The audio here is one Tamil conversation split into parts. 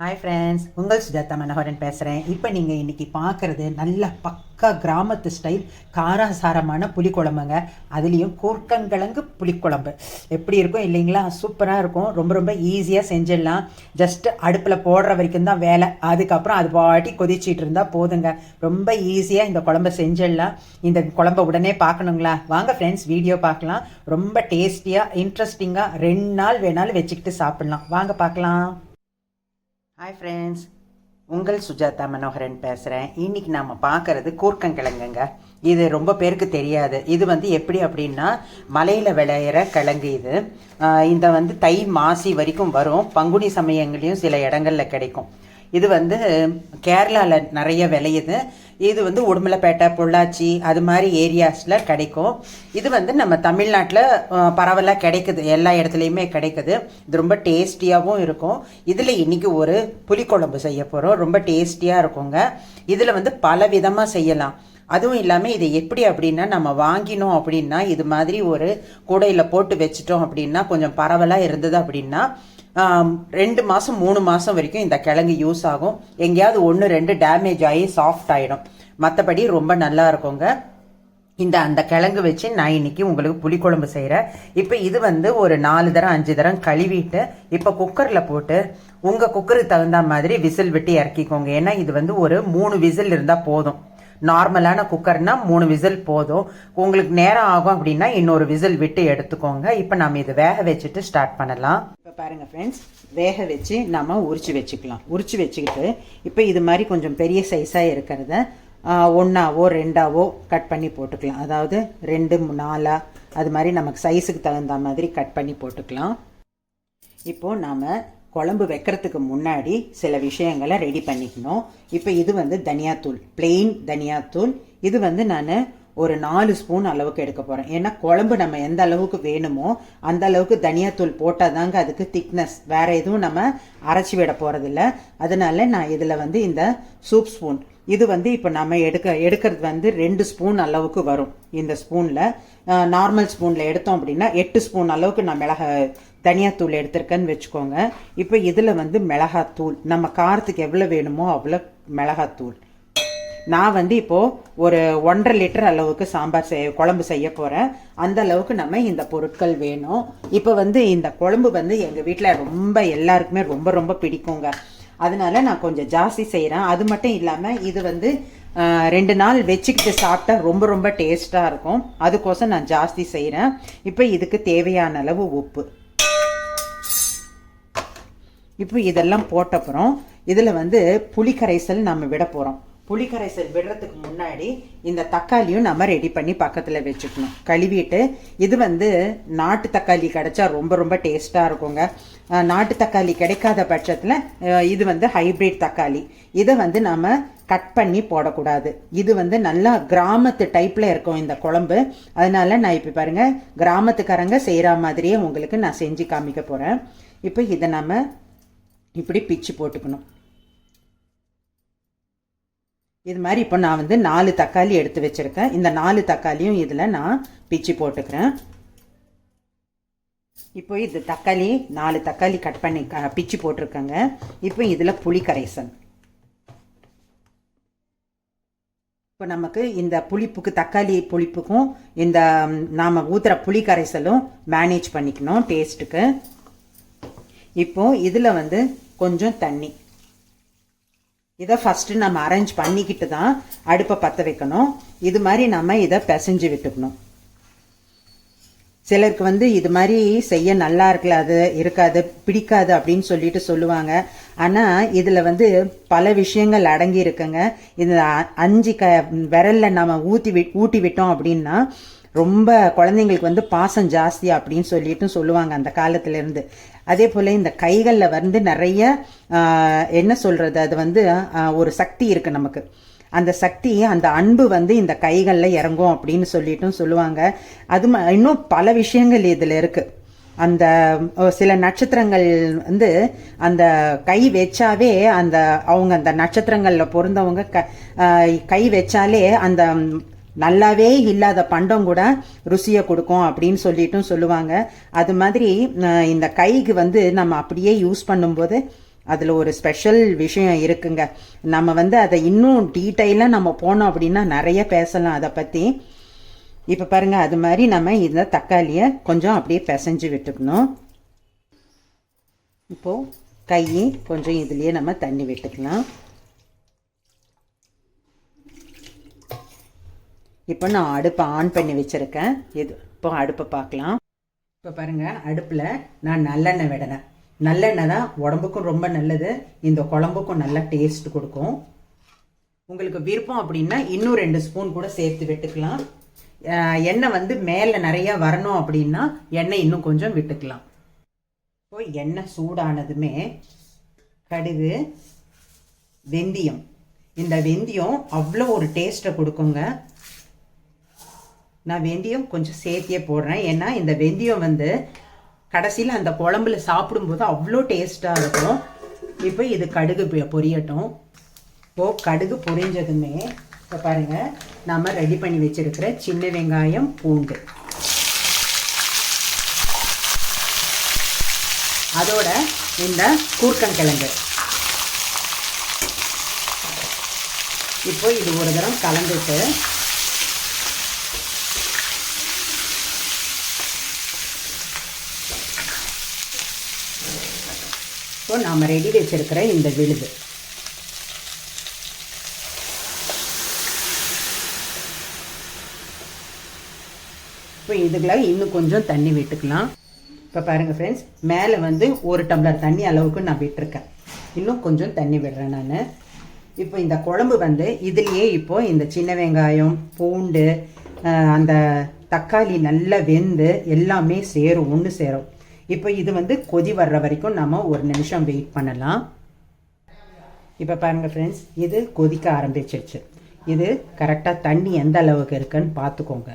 ஹாய் ஃப்ரெண்ட்ஸ் உங்கள் சுஜாதா மனோகரன் பேசுகிறேன் இப்போ நீங்கள் இன்றைக்கி பார்க்குறது நல்ல பக்கா கிராமத்து ஸ்டைல் காராசாரமான புளிக்குழம்புங்க. அதுலேயும் கூர்க்கங்கிழங்கு புளிக்குழம்பு. எப்படி இருக்கும் இல்லைங்களா? சூப்பராக இருக்கும். ரொம்ப ரொம்ப ஈஸியாக செஞ்சிடலாம். ஜஸ்ட் அடுப்பில் போடுற வரைக்கும் தான் வேலை. அதுக்கப்புறம் அது பாட்டி கொதிச்சிட்டு இருந்தால் போதுங்க. ரொம்ப ஈஸியாக இந்த குழம்பை செஞ்சிடலாம். இந்த குழம்பை உடனே பார்க்கணுங்களா வாங்க ஃப்ரெண்ட்ஸ் வீடியோ பார்க்கலாம். ரொம்ப டேஸ்டியாக இன்ட்ரெஸ்டிங்காக ரெண்டு நாள் வேணாலும் வச்சுக்கிட்டு சாப்பிட்லாம். வாங்க பார்க்கலாம். ஹாய் ஃப்ரெண்ட்ஸ் உங்கள் சுஜாதா மனோகரன் பேசுகிறேன் இன்னைக்கு நாம் பார்க்கறது கூர்க்கங்கிழங்குங்க. இது ரொம்ப பேருக்கு தெரியாது. இது வந்து எப்படி அப்படின்னா மலையில் விளையிற கிழங்கு இது. இந்த வந்து தை மாசி வரைக்கும் வரும். பங்குனி சமயங்களையும் சில இடங்களில் கிடைக்கும். இது வந்து கேரளாவில் நிறைய விளையுது. இது வந்து உடுமலைப்பேட்டை பொள்ளாச்சி அது மாதிரி ஏரியாஸில் கிடைக்கும். இது வந்து நம்ம தமிழ்நாட்டில் பரவலாக கிடைக்குது. எல்லா இடத்துலையுமே கிடைக்குது. இது ரொம்ப டேஸ்டியாகவும் இருக்கும். இதில் இன்றைக்கி ஒரு புளிக்குழம்பு செய்ய போகிறோம் ரொம்ப டேஸ்டியாக இருக்குங்க. இதில் வந்து பல விதமாக செய்யலாம். அதுவும் இல்லாமல் இது எப்படி அப்படின்னா நம்ம வாங்கினோம் அப்படின்னா இது மாதிரி ஒரு கூடையில் போட்டு வச்சிட்டோம் அப்படின்னா கொஞ்சம் பரவலாக இருந்தது அப்படின்னா ரெண்டு மாதம் மூணு மாதம் வரைக்கும் இந்த கிழங்கு யூஸ் ஆகும். எங்கேயாவது ஒன்று ரெண்டு டேமேஜ் ஆகி சாஃப்ட் ஆகிடும் மற்றபடி ரொம்ப நல்லா இருக்குங்க. இந்த அந்த கிழங்கு வச்சு நான் இன்னைக்கு உங்களுக்கு புளிக்குழம்பு செய்கிறேன் இப்போ இது வந்து ஒரு நாலு தரம் அஞ்சு தரம் கழுவிட்டு இப்போ குக்கரில் போட்டு உங்கள் குக்கருக்கு தகுந்த மாதிரி விசில் விட்டு இறக்கிக்கோங்க. ஏன்னா இது வந்து ஒரு மூணு விசில் இருந்தால் போதும். நார்மலான குக்கர்னால் மூணு விசில் போதும். உங்களுக்கு நேரம் ஆகும் அப்படின்னா இன்னொரு விசில் விட்டு எடுத்துக்கோங்க. இப்போ நம்ம இதை வேக வச்சுட்டு ஸ்டார்ட் பண்ணலாம். இப்போ பாருங்கள் ஃப்ரெண்ட்ஸ் வேக வச்சு நம்ம உரிச்சு வச்சுக்கலாம். உரிச்சு வச்சுக்கிட்டு இப்போ இது மாதிரி கொஞ்சம் பெரிய சைஸாக இருக்கிறத ஒன்றாவோ ரெண்டாவோ கட் பண்ணி போட்டுக்கலாம். அதாவது ரெண்டு நாலா அது மாதிரி நமக்கு சைஸுக்கு தகுந்த மாதிரி கட் பண்ணி போட்டுக்கலாம். இப்போது நாம் குழம்பு வைக்கிறதுக்கு முன்னாடி சில விஷயங்களை ரெடி பண்ணிக்கணும். இப்போ இது வந்து தனியாத்தூள் பிளெயின் தனியாத்தூள். இது வந்து நான் ஒரு நாலு ஸ்பூன் அளவுக்கு எடுக்க போகிறேன் ஏன்னா குழம்பு நம்ம எந்த அளவுக்கு வேணுமோ அந்த அளவுக்கு தனியாத்தூள் போட்டால் தாங்க அதுக்கு திக்னஸ் வேறு எதுவும் நம்ம அரைச்சி விட போகிறதில்ல அதனால நான் இதில் வந்து இந்த சூப் ஸ்பூன் இது வந்து இப்போ நம்ம எடுக்க எடுக்கிறது வந்து ரெண்டு ஸ்பூன் அளவுக்கு வரும். இந்த ஸ்பூனில் நார்மல் ஸ்பூனில் எடுத்தோம் அப்படின்னா எட்டு ஸ்பூன் அளவுக்கு நான் மிளகாய் தனியாத்தூள் எடுத்திருக்கேன்னு வச்சுக்கோங்க. இப்போ இதில் வந்து மிளகாத்தூள். நம்ம காரத்துக்கு எவ்வளோ வேணுமோ அவ்வளோ மிளகாத்தூள். நான் வந்து இப்போது ஒரு ஒன்றரை லிட்டர் அளவுக்கு சாம்பார் செய்ய குழம்பு செய்ய போகிறேன் அந்த அளவுக்கு நம்ம இந்த பொருட்கள் வேணும். இப்போ வந்து இந்த குழம்பு வந்து எங்கள் வீட்டில் ரொம்ப எல்லாருக்குமே ரொம்ப ரொம்ப பிடிக்குங்க. அதனால நான் கொஞ்சம் ஜாஸ்தி செய்கிறேன் அது மட்டும் இல்லாமல் இது வந்து ரெண்டு நாள் வச்சுக்கிட்டு சாப்பிட்டா ரொம்ப ரொம்ப டேஸ்ட்டாக இருக்கும். அதுக்கோசம் நான் ஜாஸ்தி செய்கிறேன் இப்போ இதுக்கு தேவையான அளவு உப்பு. இப்போ இதெல்லாம் போட்டப்புறம் இதில் வந்து புளி கரைசல் நம்ம விட போகிறோம் புளி கரைசல் விடுறதுக்கு முன்னாடி இந்த தக்காளியும் நம்ம ரெடி பண்ணி பக்கத்தில் வச்சுக்கணும். கழுவிட்டு இது வந்து நாட்டு தக்காளி கிடைச்சா ரொம்ப ரொம்ப டேஸ்ட்டாக இருக்குங்க. நாட்டு தக்காளி கிடைக்காத பட்சத்தில் இது வந்து ஹைபிரிட் தக்காளி. இதை வந்து நம்ம கட் பண்ணி போடக்கூடாது. இது வந்து நல்லா கிராமத்து டைப்பில் இருக்கும் இந்த குழம்பு. அதனால நான் இப்போ பாருங்கள் கிராமத்துக்காரங்க செய்கிற மாதிரியே உங்களுக்கு நான் செஞ்சு காமிக்க போகிறேன் இப்போ இதை நம்ம இப்படி பிச்சு போட்டுக்கணும். இது மாதிரி இப்போ நான் வந்து நாலு தக்காளி எடுத்து வச்சிருக்கேன். இந்த நாலு தக்காளியும் இதில் நான் பிச்சு போட்டுக்கிறேன். இப்போ இது தக்காளி நாலு தக்காளி கட் பண்ணி க- பிச்சு போட்டிருக்கேங்க. இப்போ இதில் புளி கரைசன் இப்போ நமக்கு இந்த புளிப்புக்கு தக்காளி புளிப்புக்கும் இந்த நாம் நாம ஊத்துற புளி கரைசலும் மேனேஜ் பண்ணிக்கணும் டேஸ்ட்டுக்கு இப்போ இதில் வந்து கொஞ்சம் தண்ணி. இதை ஃபஸ்ட்டு நம்ம அரேஞ்ச் பண்ணிக்கிட்டு தான் அடுப்பை பற்ற வைக்கணும். இது மாதிரி நம்ம இதை பிசைஞ்சு விட்டுக்கணும். சிலருக்கு வந்து இது மாதிரி செய்ய நல்லா இருக்கல அது இருக்காது பிடிக்காது அப்படின்னு சொல்லிட்டு சொல்லுவாங்க. ஆனால் இதில் வந்து பல விஷயங்கள் அடங்கி இருக்குங்க. இது அஞ்சு க விரலில் நம்ம ஊற்றி வி ஊட்டி விட்டோம் அப்படின்னா ரொம்ப குழந்தைங்களுக்கு வந்து பாசம் ஜாஸ்தி அப்படின்னு சொல்லிட்டு சொல்லுவாங்க அந்த காலத்திலேருந்து. அதே போல் இந்த கைகளில் வந்து நிறைய என்ன சொல்கிறது அது வந்து ஒரு சக்தி இருக்குது நமக்கு. அந்த சக்தி அந்த அன்பு வந்து இந்த கைகளில் இறங்கும் அப்படின்னு சொல்லிட்டும் சொல்லுவாங்க. அது ம- இன்னும் பல விஷயங்கள் இதில் இருக்குது அந்த சில நட்சத்திரங்கள் வந்து அந்த கை வச்சாவே அந்த அவங்க அந்த நட்சத்திரங்களில் பொருந்தவங்க க கை வச்சாலே அந்த நல்லாவே இல்லாத பண்டம் கூட ருசியை கொடுக்கும் அப்படின்னு சொல்லிட்டும் சொல்லுவாங்க. அது மாதிரி இந்த கைக்கு வந்து நம்ம அப்படியே யூஸ் பண்ணும்போது அதில் ஒரு ஸ்பெஷல் விஷயம் இருக்குங்க. நம்ம வந்து அதை இன்னும் டீட்டெயிலாக நம்ம போனோம் அப்படின்னா நிறைய பேசலாம் அதை பற்றி இப்போ பாருங்கள் அது மாதிரி நம்ம இந்த தக்காளியை கொஞ்சம் அப்படியே பிசைஞ்சு விட்டுக்கணும். இப்போது கை கொஞ்சம் இதுலேயே நம்ம தண்ணி விட்டுக்கலாம். இப்போ நான் அடுப்பை ஆன் பண்ணி வச்சுருக்கேன். இது இப்போ அடுப்பை பார்க்கலாம். இப்போ பாருங்கள் அடுப்பில் நான் நல்லெண்ணெய் விடனேன் நல்லெண்ணெய் தான் உடம்புக்கும் ரொம்ப நல்லது. இந்த குழம்புக்கும் நல்லா டேஸ்ட் கொடுக்கும். உங்களுக்கு விருப்பம் அப்படின்னா இன்னும் ரெண்டு ஸ்பூன் கூட சேர்த்து விட்டுக்கலாம். எண்ணெய் வந்து மேலே நிறையா வரணும் அப்படின்னா எண்ணெய் இன்னும் கொஞ்சம் விட்டுக்கலாம். இப்போ எண்ணெய் சூடானதுமே கடுகு வெந்தயம். இந்த வெந்தயம் அவ்வளோ ஒரு டேஸ்ட்டை கொடுக்குங்க. நான் வெந்தயம் கொஞ்சம் சேர்த்தியே போடுறேன். ஏன்னா இந்த வெந்தயம் வந்து கடைசியில் அந்த குழம்புல சாப்பிடும்போது அவ்வளோ டேஸ்ட்டாக இருக்கும். இப்போ இது கடுகு பொரியட்டும். இப்போது கடுகு பொரிஞ்சதுமே இப்போ பாருங்கள் நாம் ரெடி பண்ணி வச்சிருக்கிற சின்ன வெங்காயம் பூண்டு. அதோட இந்த கூர்க்கங்கிழங்கு இப்போ இது ஒரு தரம் கலந்துட்டு இப்போ நாம் ரெடி வச்சிருக்கிற இந்த விழுது. இப்போ இதுக்கெல்லாம் இன்னும் கொஞ்சம் தண்ணி விட்டுக்கலாம். இப்போ பாருங்கள் ஃப்ரெண்ட்ஸ் மேலே வந்து ஒரு டம்ளர் தண்ணி அளவுக்கு நான் விட்டுருக்கேன். இன்னும் கொஞ்சம் தண்ணி விடுறேன் நான். இப்போ இந்த குழம்பு வந்து இதுலேயே இப்போ இந்த சின்ன வெங்காயம் பூண்டு அந்த தக்காளி நல்லா வெந்து எல்லாமே சேரும் ஒன்று சேரும். இப்போ இது வந்து கொதி வர்ற வரைக்கும் நம்ம ஒரு நிமிஷம் வெயிட் பண்ணலாம். இப்போ பாருங்கள் ஃப்ரெண்ட்ஸ் இது கொதிக்க ஆரம்பிச்சிருச்சு. இது கரெக்டாக தண்ணி எந்த அளவுக்கு இருக்குன்னு பார்த்துக்கோங்க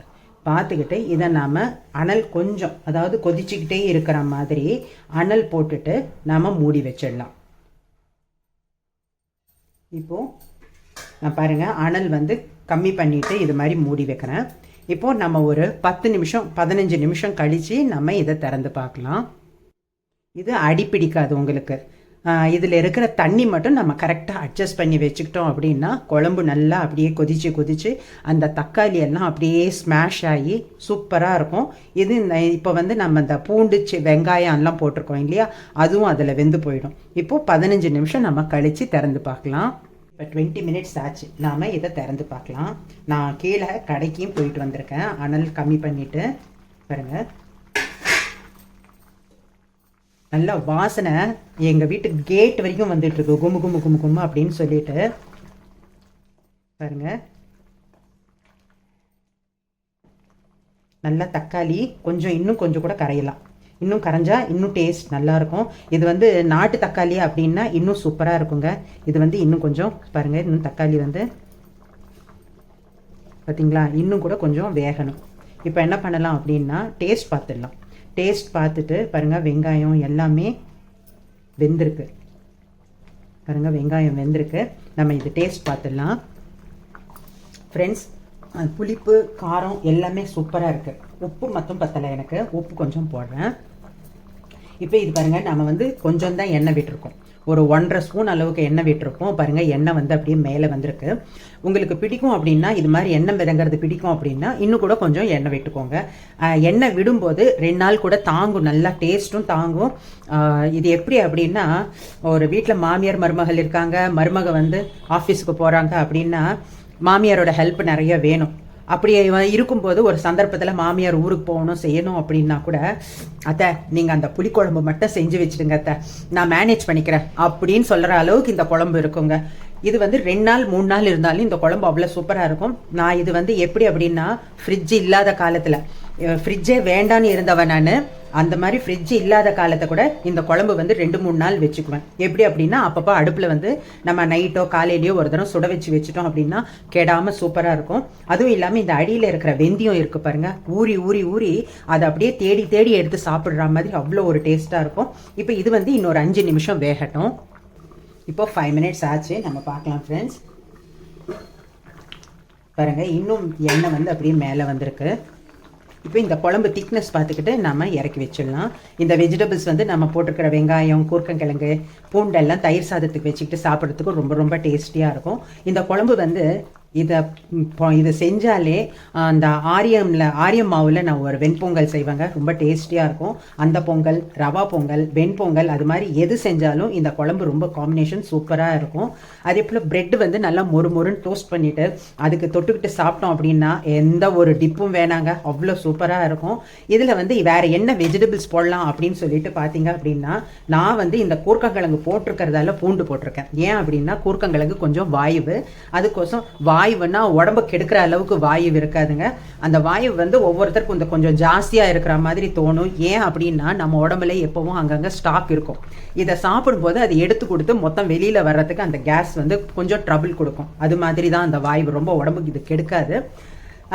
பார்த்துக்கிட்டு இதை நாம் அனல் கொஞ்சம் அதாவது கொதிச்சுக்கிட்டே இருக்கிற மாதிரி அனல் போட்டுட்டு நாம் மூடி வச்சிடலாம். இப்போது நான் பாருங்கள் அனல் வந்து கம்மி பண்ணிவிட்டு இது மாதிரி மூடி வைக்கிறேன். இப்போது நம்ம ஒரு பத்து நிமிஷம் பதினஞ்சு நிமிஷம் கழித்து நம்ம இதை திறந்து பார்க்கலாம். இது அடி பிடிக்காது உங்களுக்கு. இதில் இருக்கிற தண்ணி மட்டும் நம்ம கரெக்டாக அட்ஜஸ்ட் பண்ணி வச்சுக்கிட்டோம் அப்படின்னா குழம்பு நல்லா அப்படியே கொதிச்சு கொதிச்சு அந்த தக்காளி எல்லாம் அப்படியே ஸ்மாஷ் ஆகி சூப்பராக இருக்கும். இது இந்த இப்போ வந்து நம்ம இந்த பூண்டு வெங்காயம்லாம் போட்டிருக்கோம் இல்லையா? அதுவும் அதில் வெந்து போயிடும். இப்போது பதினஞ்சு நிமிஷம் நம்ம கழித்து திறந்து பார்க்கலாம். இப்போ டுவெண்ட்டி மினிட்ஸ் ஆச்சு. நாம் இதை திறந்து பார்க்கலாம். நான் கீழே கடைக்கும் போயிட்டு வந்திருக்கேன். அனல் கம்மி பண்ணிவிட்டு பாருங்கள் நல்ல வாசனை. எங்கள் வீட்டு கேட் வரைக்கும் வந்துட்டுருக்கு குமு குமு குமு குமு அப்படின்னு சொல்லிட்டு. பாருங்க. நல்லா தக்காளி. கொஞ்சம் இன்னும் கொஞ்சம் கூட கரையலாம். இன்னும் கரைஞ்சா இன்னும் டேஸ்ட் நல்லாயிருக்கும். இது வந்து நாட்டு தக்காளி அப்படின்னா இன்னும் சூப்பராக இருக்குங்க. இது வந்து இன்னும் கொஞ்சம் பாருங்கள் இன்னும் தக்காளி வந்து பார்த்தீங்களா இன்னும் கூட கொஞ்சம் வேகணும். இப்போ என்ன பண்ணலாம் அப்படின்னா டேஸ்ட் பார்த்துடலாம். டேஸ்ட் பார்த்துட்டு பாருங்கள் வெங்காயம் எல்லாமே வெந்திருக்கு. பாருங்கள் வெங்காயம் வெந்திருக்கு. நம்ம இது டேஸ்ட் பார்த்துடலாம். ஃப்ரெண்ட்ஸ் புளிப்பு காரம் எல்லாமே சூப்பராக இருக்குது உப்பு மட்டும் பத்தலை எனக்கு. உப்பு கொஞ்சம் போடுறேன். இப்போ இது பாருங்கள் நம்ம வந்து கொஞ்சம் தான் எண்ணெய் விட்டுருக்கோம். ஒரு ஒன்றரை ஸ்பூன் அளவுக்கு எண்ணெய் விட்டுருக்கோம். பாருங்கள் எண்ணெய் வந்து அப்படியே மேலே வந்திருக்கு. உங்களுக்கு பிடிக்கும் அப்படின்னா இது மாதிரி எண்ணெய் மிதங்கிறது பிடிக்கும் அப்படின்னா இன்னும் கூட கொஞ்சம் எண்ணெய் விட்டுக்கோங்க. எண்ணெய் விடும்போது ரெண்டு நாள் கூட தாங்கும் நல்லா டேஸ்ட்டும் தாங்கும். இது எப்படி அப்படின்னா ஒரு வீட்டில் மாமியார் மருமகள் இருக்காங்க மருமக வந்து ஆஃபீஸுக்கு போகிறாங்க அப்படின்னா மாமியாரோட ஹெல்ப் நிறைய வேணும். அப்படி இவன் இருக்கும்போது ஒரு சந்தர்ப்பத்தில் மாமியார் ஊருக்கு போகணும் செய்யணும் அப்படின்னா கூட அத்தை நீங்கள் அந்த புளிக்குழம்பு மட்டும் செஞ்சு வச்சுடுங்க அத்தை. நான் மேனேஜ் பண்ணிக்கிறேன். அப்படின்னு சொல்கிற அளவுக்கு இந்த குழம்பு இருக்குங்க. இது வந்து ரெண்டு நாள் மூணு நாள் இருந்தாலும் இந்த குழம்பு அவ்வளோ சூப்பராக இருக்கும். நான் இது வந்து எப்படி அப்படின்னா ஃப்ரிட்ஜ் இல்லாத காலத்தில் ஃப்ரிட்ஜே வேண்டான்னு இருந்தவன் நான் அந்த மாதிரி ஃப்ரிட்ஜ் இல்லாத காலத்தை கூட இந்த குழம்பு வந்து ரெண்டு மூணு நாள் வச்சுக்குவேன். எப்படி அப்படின்னா அப்பப்போ அடுப்பில் வந்து நம்ம நைட்டோ காலையிலையோ ஒரு தடவை சுட வச்சு வச்சுட்டோம் அப்படின்னா கெடாமல் சூப்பராக இருக்கும். அதுவும் இல்லாமல் இந்த அடியில் இருக்கிற வெந்தயம் இருக்கு பாருங்க. ஊறி ஊறி ஊறி அதை அப்படியே தேடி தேடி எடுத்து சாப்பிட்ற மாதிரி அவ்வளோ ஒரு டேஸ்ட்டாக இருக்கும். இப்போ இது வந்து இன்னொரு அஞ்சு நிமிஷம் வேகட்டும். இப்போ ஃபைவ் மினிட்ஸ் ஆச்சு. நம்ம பார்க்கலாம் ஃப்ரெண்ட்ஸ் பாருங்கள் இன்னும் எண்ணெய் வந்து அப்படியே மேலே வந்திருக்கு. இப்போ இந்த குழம்பு திக்னஸ் பார்த்துக்கிட்டு நம்ம இறக்கி வச்சிடலாம். இந்த வெஜிடபிள்ஸ் வந்து நம்ம போட்டிருக்கிற வெங்காயம் கூர்க்கங்கிழங்கு பூண்டெல்லாம் தயிர் சாதத்துக்கு வச்சுக்கிட்டு சாப்பிட்றதுக்கு ரொம்ப ரொம்ப டேஸ்டியாக இருக்கும். இந்த குழம்பு வந்து இதை இதை செஞ்சாலே அந்த ஆரியமில் ஆரியம் மாவில் நான் ஒரு வெண்பொங்கல் செய்வேங்க. ரொம்ப டேஸ்டியாக இருக்கும். அந்த பொங்கல் ரவா பொங்கல் வெண்பொங்கல் அது மாதிரி எது செஞ்சாலும் இந்த குழம்பு ரொம்ப காம்பினேஷன் சூப்பராக இருக்கும். அதே போல் ப்ரெட் வந்து நல்லா மொறு மொறுன்னு டோஸ்ட் பண்ணிவிட்டு அதுக்கு தொட்டுக்கிட்டு சாப்பிட்டோம் அப்படின்னா எந்த ஒரு டிப்பும் வேணாங்க. அவ்வளோ சூப்பராக இருக்கும். இதில் வந்து வேறு என்ன வெஜிடபிள்ஸ் போடலாம் அப்படின்னு சொல்லிட்டு பார்த்தீங்க அப்படின்னா நான் வந்து இந்த கூர்க்கங்கிழங்கு போட்டிருக்கிறதால பூண்டு போட்டிருக்கேன். ஏன் அப்படின்னா கூர்க்கங்கிழங்கு கொஞ்சம் வாயுவு. அதுக்கோசம் வாயுன்னா உடம்பு கெடுக்கிற அளவுக்கு வாயு இருக்காதுங்க. அந்த வாயு வந்து ஒவ்வொருத்தருக்கும் இந்த கொஞ்சம் ஜாஸ்தியாக இருக்கிற மாதிரி தோணும். ஏன் அப்படின்னா நம்ம உடம்புல எப்போவும் அங்கங்கே ஸ்டாக் இருக்கும். இதை சாப்பிடும்போது அதை எடுத்து கொடுத்து மொத்தம் வெளியில் வர்றதுக்கு அந்த கேஸ் வந்து கொஞ்சம் ட்ரபிள் கொடுக்கும். அது மாதிரி தான் அந்த வாயு ரொம்ப உடம்புக்கு இது கெடுக்காது.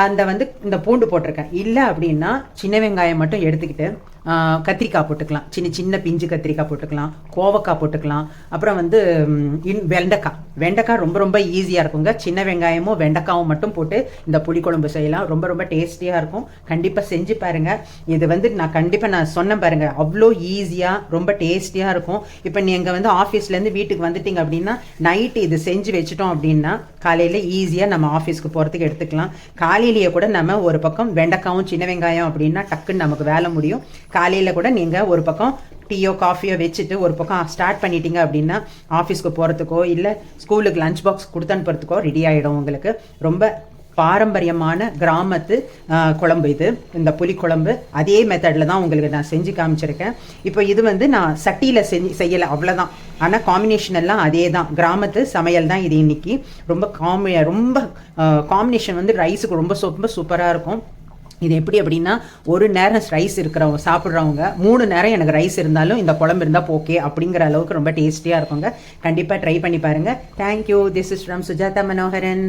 அந்த வந்து இந்த பூண்டு போட்டிருக்கேன். இல்லை அப்படின்னா சின்ன வெங்காயம் மட்டும் எடுத்துக்கிட்டு கத்திரிக்காய் போட்டுக்கலாம். சின்ன சின்ன பிஞ்சு கத்திரிக்காய் போட்டுக்கலாம். கோவக்காய் போட்டுக்கலாம். அப்புறம் வந்து இன் வெண்டைக்காய். வெண்டைக்காய் ரொம்ப ரொம்ப ஈஸியாக இருக்குங்க. சின்ன வெங்காயமும் வெண்டைக்காவும் மட்டும் போட்டு இந்த புளிக்குழம்பு செய்யலாம். ரொம்ப ரொம்ப டேஸ்டியாக இருக்கும். கண்டிப்பாக செஞ்சு பாருங்கள் இது வந்து நான் கண்டிப்பாக நான் சொன்னேன் பாருங்கள் அவ்வளோ ஈஸியாக ரொம்ப டேஸ்டியாக இருக்கும். இப்போ நீங்கள் வந்து ஆஃபீஸ்லேருந்து வீட்டுக்கு வந்துட்டீங்க அப்படின்னா நைட்டு இது செஞ்சு வச்சுட்டோம் அப்படின்னா காலையில் ஈஸியாக நம்ம ஆஃபீஸ்க்கு போகிறதுக்கு எடுத்துக்கலாம். காலையிலேயே கூட நம்ம ஒரு பக்கம் வெண்டைக்காவும் சின்ன வெங்காயம் அப்படின்னா டக்குன்னு நமக்கு வேலை முடியும். காலையில் கூட நீங்கள் ஒரு பக்கம் டீயோ காஃபியோ வச்சுட்டு ஒரு பக்கம் ஸ்டார்ட் பண்ணிட்டீங்க அப்படின்னா ஆஃபீஸ்க்கு போகிறதுக்கோ இல்லை ஸ்கூலுக்கு லஞ்ச் பாக்ஸ் கொடுத்து அனுப்புறதுக்கோ ரெடி ஆகிடும் உங்களுக்கு. ரொம்ப பாரம்பரியமான கிராமத்து குழம்பு இது. இந்த புளிக்குழம்பு அதே மெத்தடில் தான் உங்களுக்கு நான் செஞ்சு காமிச்சிருக்கேன். இப்போ இது வந்து நான் சட்டியில் செஞ்சு செய்யலை அவ்வளோதான் ஆனால் காம்பினேஷன் எல்லாம் அதே தான் கிராமத்து சமையல் தான் இது இன்னைக்கு. ரொம்ப காமி ரொம்ப காம்பினேஷன் வந்து ரைஸுக்கு ரொம்ப ரொம்ப சூப்பராக இருக்கும். இது எப்படி அப்படின்னா ஒரு நேரம் ரைஸ் இருக்கிறவங்க சாப்பிட்றவங்க மூணு நேரம் எனக்கு ரைஸ் இருந்தாலும் இந்த குழம்பு இருந்தால் ஓகே அப்படிங்கிற அளவுக்கு ரொம்ப டேஸ்டியாக இருக்குங்க. கண்டிப்பாக ட்ரை பண்ணி பாருங்கள் thank you this is from Sujatha Manoharan